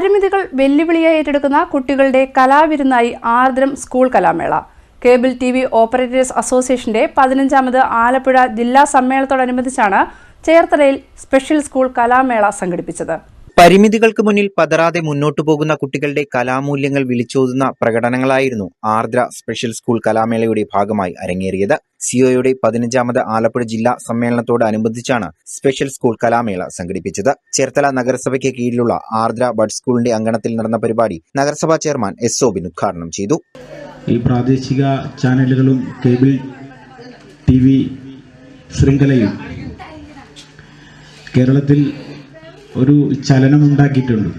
പരിമിതികൾ വെല്ലുവിളിയായി ഏറ്റെടുക്കുന്ന കുട്ടികളുടെ കലാവിരുന്നായി ആർദ്രം സ്കൂൾ കലാമേള. കേബിൾ ടി വി ഓപ്പറേറ്റേഴ്സ് അസോസിയേഷന്റെ പതിനഞ്ചാമത് ആലപ്പുഴ ജില്ലാ സമ്മേളനത്തോടനുബന്ധിച്ചാണ് ചേർത്തലയിൽ സ്പെഷ്യൽ സ്കൂൾ കലാമേള സംഘടിപ്പിച്ചത്. പരിമിതികൾക്ക് മുന്നിൽ പതറാതെ മുന്നോട്ടു പോകുന്ന കുട്ടികളുടെ കലാമൂല്യങ്ങൾ വിളിച്ചോതുന്ന പ്രകടനങ്ങളായിരുന്നു ആർദ്ര സ്പെഷ്യൽ സ്കൂൾ കലാമേളയുടെ ഭാഗമായി അരങ്ങേറിയത്. സിഒയുടെ പതിനഞ്ചാമത് ആലപ്പുഴ ജില്ലാ സമ്മേളനത്തോടനുബന്ധിച്ചാണ് സ്പെഷ്യൽ സ്കൂൾ കലാമേള സംഘടിപ്പിച്ചത്. ചേർത്തല നഗരസഭയ്ക്ക് കീഴിലുള്ള ആർദ്ര ബഡ് സ്കൂളിന്റെ അങ്കണത്തിൽ നടന്ന പരിപാടി നഗരസഭാ ചെയർമാൻ എസ് സോബിൻ ഉദ്ഘാടനം ചെയ്തു. ഈ പ്രാദേശിക ചാനലുകളും കേബിൾ ടി വി ശൃംഖലയും കേരളത്തിൽ ഒരു ചലനമുണ്ടാക്കിയിട്ടുണ്ട്.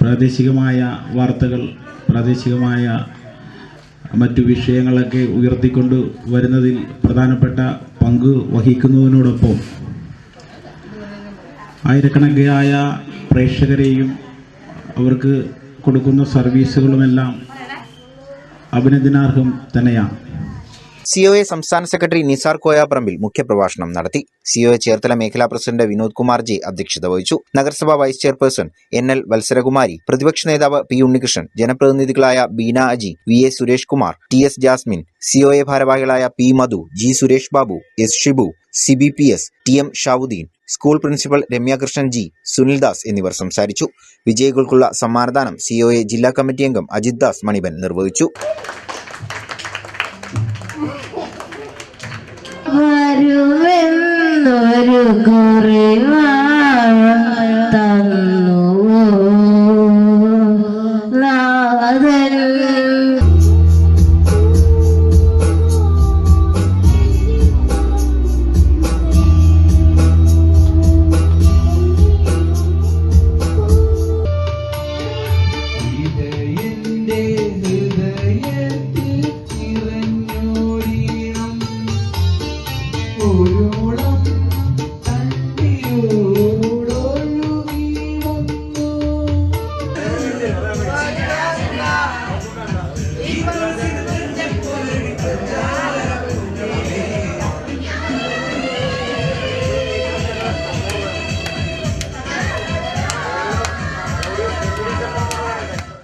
പ്രാദേശികമായ വാർത്തകൾ പ്രാദേശികമായ മറ്റു വിഷയങ്ങളൊക്കെ ഉയർത്തിക്കൊണ്ട് വരുന്നതിൽ പ്രധാനപ്പെട്ട പങ്ക് വഹിക്കുന്നതിനോടൊപ്പം ആയിരക്കണക്കായ പ്രേക്ഷകരെയും അവർക്ക് കൊടുക്കുന്ന സർവീസുകളുമെല്ലാം അഭിനന്ദനാർഹം തന്നെയാണ്. സിഒഎ സംസ്ഥാന സെക്രട്ടറി നിസാർ കോയാപ്രമ്പിൽ മുഖ്യപ്രഭാഷണം നടത്തി. സി ഒ എ ചേർത്തല മേഖലാ പ്രസിഡന്റ് വിനോദ് കുമാർ ജെ അധ്യക്ഷത വഹിച്ചു. നഗരസഭാ vice chairperson N L Vatsarakumari പ്രതിപക്ഷ നേതാവ് P Unnikrishnan ജനപ്രതിനിധികളായ Beena Aji V A Suresh Kumar T S Jasmine C O A ഭാരവാഹികളായ P Madhu G Suresh Babu S Shibu C B P S T M Shavuddeen school principal Ramyakrishnan G Sunildas എന്നിവർ സംസാരിച്ചു. വിജയികൾക്കുള്ള സമ്മാനദാനം COA ജില്ലാ committee അംഗം അജിത് ദാസ് മണിബൻ നിർവഹിച്ചു. വരുമെന്നൊരു കുറിവാ. you.